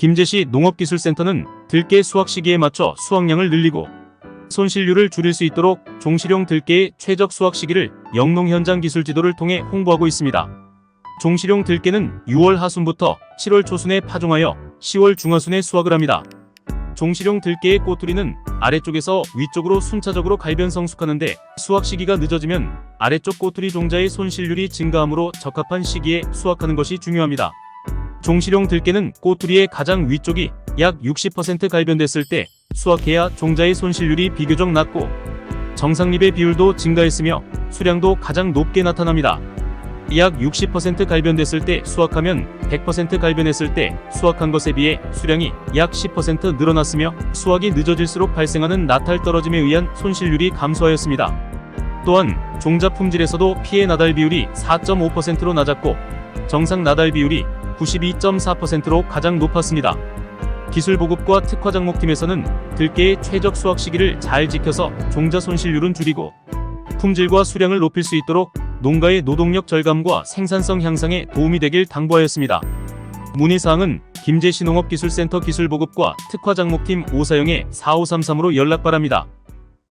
김제시 농업기술센터는 들깨 수확 시기에 맞춰 수확량을 늘리고 손실률을 줄일 수 있도록 종실용 들깨의 최적 수확 시기를 영농 현장 기술 지도를 통해 홍보하고 있습니다. 종실용 들깨는 6월 하순부터 7월 초순에 파종하여 10월 중하순에 수확을 합니다. 종실용 들깨의 꼬투리는 아래쪽에서 위쪽으로 순차적으로 갈변 성숙하는데 수확 시기가 늦어지면 아래쪽 꼬투리 종자의 손실률이 증가하므로 적합한 시기에 수확하는 것이 중요합니다. 종실용 들깨는 꼬투리의 가장 위쪽이 약 60% 갈변됐을 때 수확해야 종자의 손실률이 비교적 낮고 정상립의 비율도 증가했으며 수량도 가장 높게 나타납니다. 약 60% 갈변됐을 때 수확하면 100% 갈변했을 때 수확한 것에 비해 수량이 약 10% 늘어났으며 수확이 늦어질수록 발생하는 나탈 떨어짐에 의한 손실률이 감소하였습니다. 또한 종자 품질에서도 피해 나달 비율이 4.5%로 낮았고 정상 나달 비율이 92.4%로 가장 높았습니다. 기술 보급과 특화 장목팀에서는 들깨의 최적 수확 시기를 잘 지켜서 종자 손실률은 줄이고 품질과 수량을 높일 수 있도록 농가의 노동력 절감과 생산성 향상에 도움이 되길 당부하였습니다. 문의사항은 김제시 농업기술센터 기술보급과 특화 장목팀 오사영에 4533으로 연락 바랍니다.